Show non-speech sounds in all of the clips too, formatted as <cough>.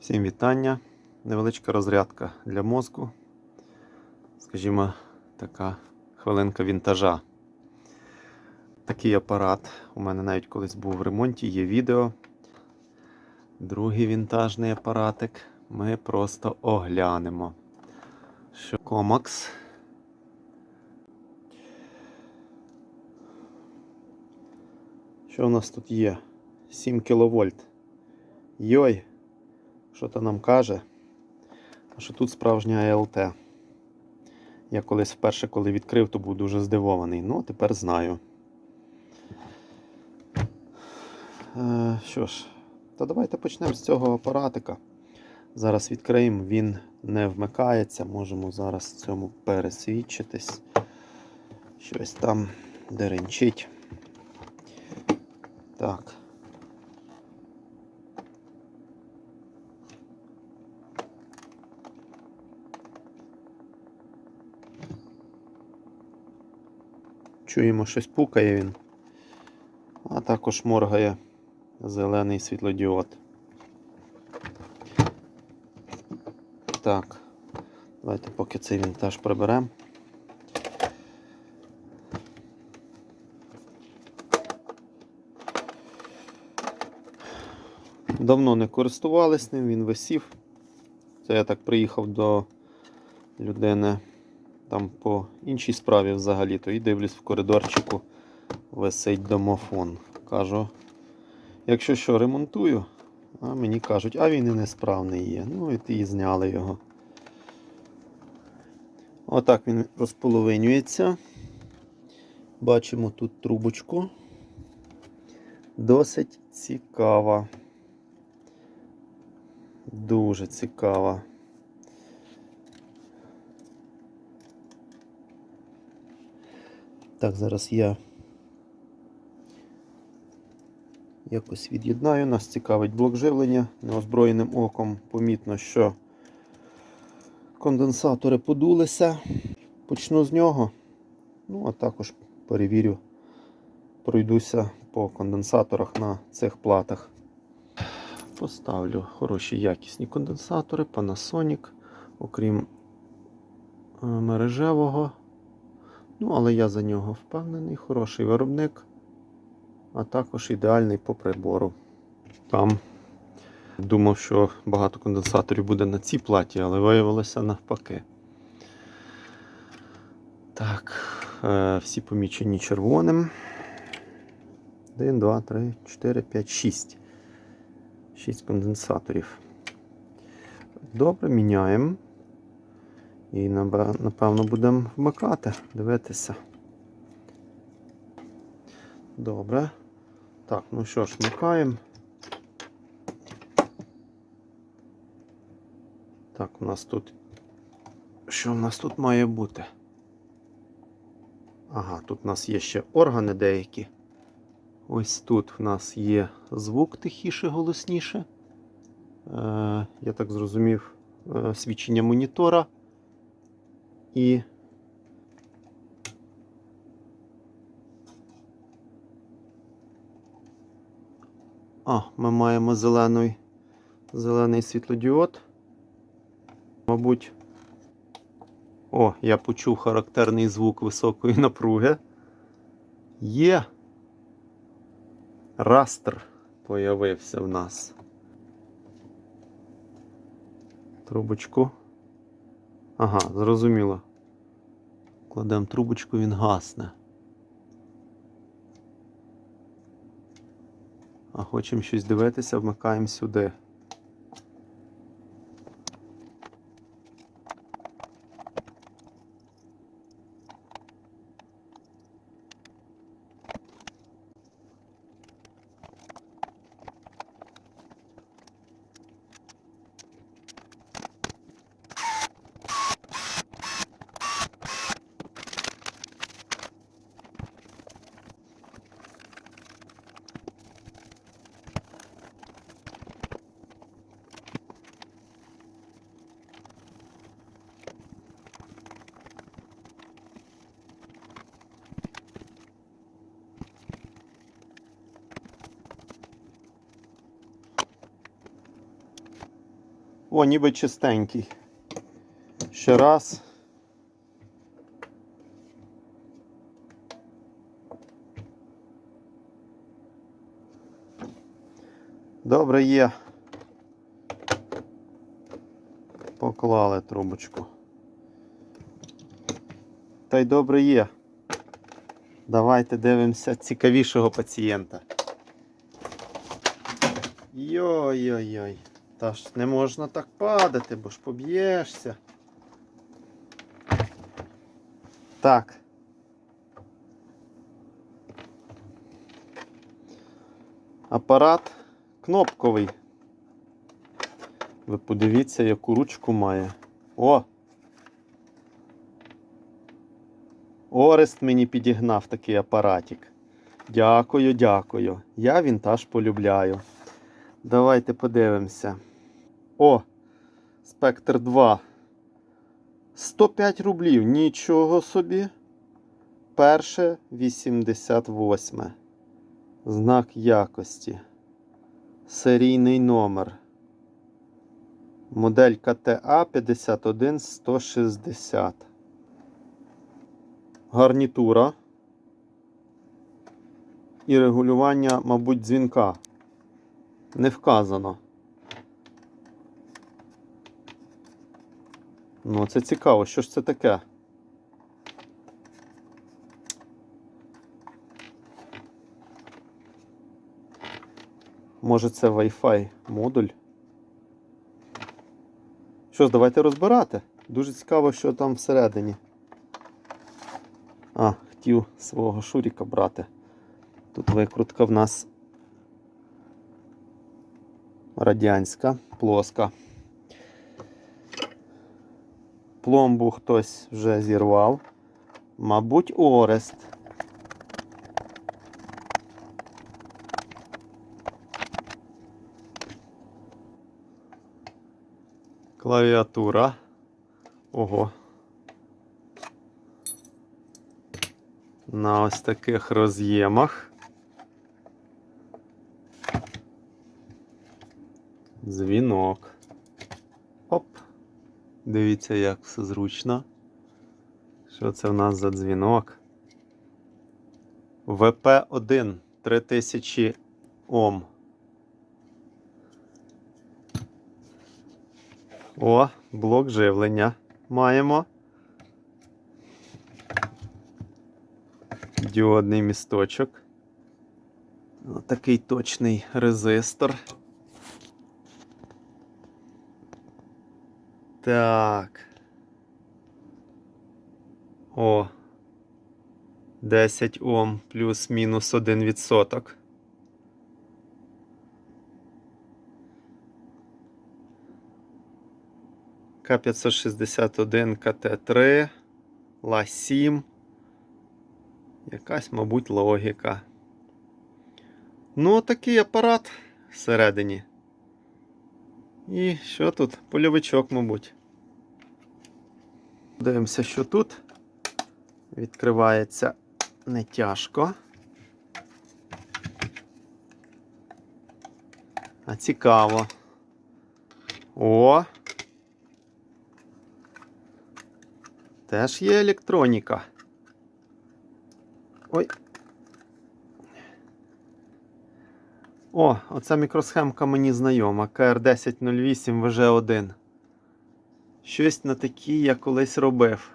Всім вітання. Невеличка розрядка для мозку. Скажімо, така хвилинка вінтажа. Такий апарат у мене навіть колись був в ремонті, є відео. Другий вінтажний апаратик ми просто оглянемо. Що Комакс. Що у нас тут є? 7 кВт. Йой! Що то нам каже? Що тут справжня АЛТ. Я колись вперше, коли відкрив, то був дуже здивований. Ну, тепер знаю. Е, що ж, то давайте почнемо з цього апаратика. Зараз відкриємо, він не вмикається. Можемо зараз в цьому пересвідчитись. Щось там деренчить. Так. Чуємо, щось пукає він, а також моргає зелений світлодіод. Так, давайте поки цей вінтаж приберемо. Давно не користувались ним, він висів. Це я так приїхав до людини там по іншій справі взагалі-то і дивлюсь в коридорчику висить домофон. Кажу, якщо що ремонтую, а мені кажуть, а він і несправний є. Ну і і зняли його. Отак він розполовинюється. Бачимо тут трубочку. Досить цікава. Дуже цікава. Так, зараз я якось від'єднаю. Нас цікавить блок живлення. Неозброєним оком помітно, що конденсатори подулися. Почну з нього. Ну, а також перевірю, пройдуся по конденсаторах на цих платах. Поставлю хороші якісні конденсатори Panasonic, окрім е, мережевого. Ну, але я за нього впевнений, хороший виробник, а також ідеальний по прибору. Там думав, що багато конденсаторів буде на цій платі, але виявилося навпаки. Так, е, всі помічені червоним. 1, 2, 3, 4, 5, 6. 6 конденсаторів. Добре, міняємо. І напевно будемо вмикати, дивитися. Добре. Так, ну що ж, вмикаємо. Так, у нас тут. Що в нас тут має бути? Ага, тут у нас є ще органи деякі. Ось тут в нас є звук тихіше, голосніше. Е, Я так зрозумів, е, свідчення монітора. І А, ми маємо зелений, зелений світлодіод. Мабуть. О, я почув характерний звук високої напруги. Є. Растр появився в нас. Трубочку. Ага, зрозуміло. Кладемо трубочку, він гасне. А хочемо щось дивитися, вмикаємо сюди. О, ніби чистенький. Ще раз. Добре є. Поклали трубочку. Та й добре є. Давайте дивимося цікавішого пацієнта. Йой-йой-йой. Та ж не можна так падати, бо ж поб'єшся. Так. Апарат кнопковий. Ви подивіться, яку ручку має. О! Орест мені підігнав такий апаратик. Дякую, дякую. Я вінтаж полюбляю. Давайте подивимося. О! Спектр 2. 105 рублів. Нічого собі. Перше 88. Знак якості. Серійний номер. Модель КТА 51160. Гарнітура. І регулювання, мабуть, дзвінка. Не вказано. Ну, це цікаво, що ж це таке? Може це Wi-Fi модуль? Що ж, давайте розбирати. Дуже цікаво, що там всередині. А, хотів свого Шуріка брати. Тут викрутка в нас радянська, плоска. Пломбу хтось вже зірвав. Мабуть, Орест. Клавіатура. Ого. На ось таких роз'ємах. Дзвінок. Оп. Дивіться, як все зручно. Що це в нас за дзвінок? ВП1 3000 Ом. О, блок живлення маємо. Діодний місточок. Такий точний резистор. Так. О. 10 Ом плюс-мінус 1%. К561 КТ3, ЛА7. Якась, мабуть, логіка. Ну, такий апарат всередині. І що тут? Польовичок, мабуть. Дивимося, що тут. Відкривається не тяжко. А цікаво. О! Теж є електроніка. Ой. О, оця мікросхемка мені знайома. КР1008 ВЖ1. Щось на такій я колись робив.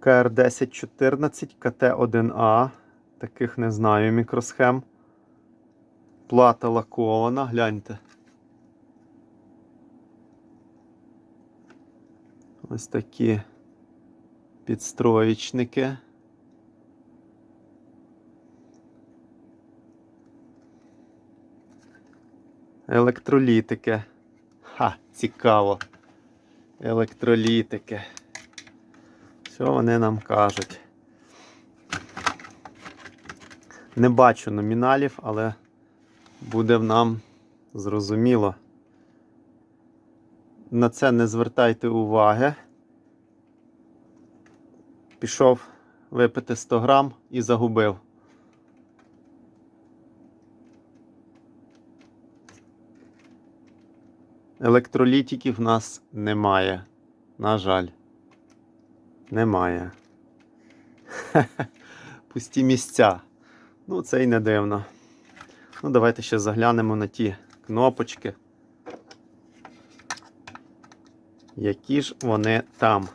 КР1014 КТ1А. Таких не знаю мікросхем. Плата лакована, гляньте. Ось такі підстроєчники. Електролітики. Ха, цікаво. Електролітики. Що вони нам кажуть? Не бачу номіналів, але буде нам зрозуміло. На це не звертайте уваги. Пішов випити 100 грам і загубив. Електролітиків в нас немає. На жаль. Немає. <laughs> Пусті місця. Ну, це й не дивно. Ну, давайте ще заглянемо на ті кнопочки. Які ж вони там?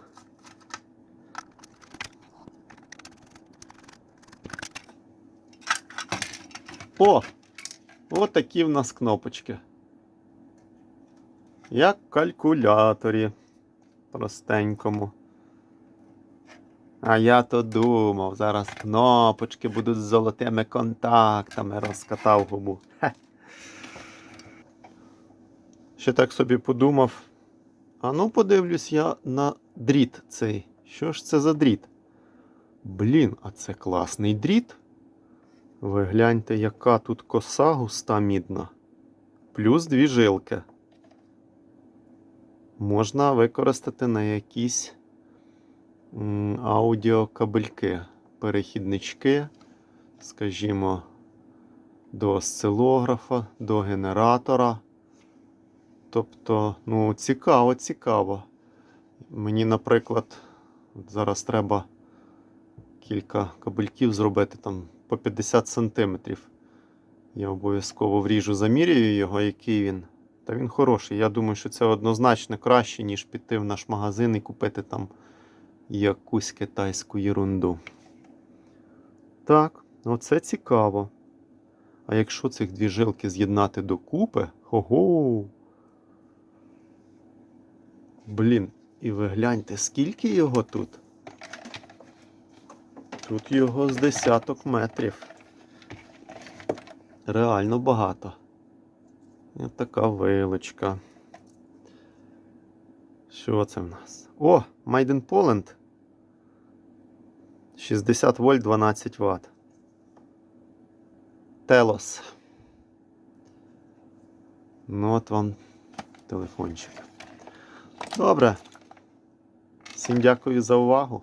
О! От такі в нас кнопочки. Як в калькуляторі. Простенькому. А я то думав, зараз кнопочки будуть з золотими контактами, розкатав губу. Ще так собі подумав. А ну подивлюсь я на дріт цей. Що ж це за дріт? Блін, а це класний дріт. Ви гляньте, яка тут коса густа мідна. Плюс дві жилки. Можна використати на якісь аудіокабельки, перехіднички, скажімо, до осцилографа, до генератора. Тобто, ну, цікаво, цікаво. Мені, наприклад, зараз треба кілька кабельків зробити там по 50 сантиметрів. Я обов'язково вріжу, замірюю його, який він. Та він хороший. Я думаю, що це однозначно краще, ніж піти в наш магазин і купити там якусь китайську єрунду. Так, оце цікаво. А якщо цих дві жилки з'єднати докупи, ого. Блін, і ви гляньте, скільки його тут? Тут його з десяток метрів. Реально багато. І така вилочка. Що це в нас? О, Made in Poland. 60 вольт 12 Вт. Телос. Ну, от вам телефончик. Добре. Всім дякую за увагу.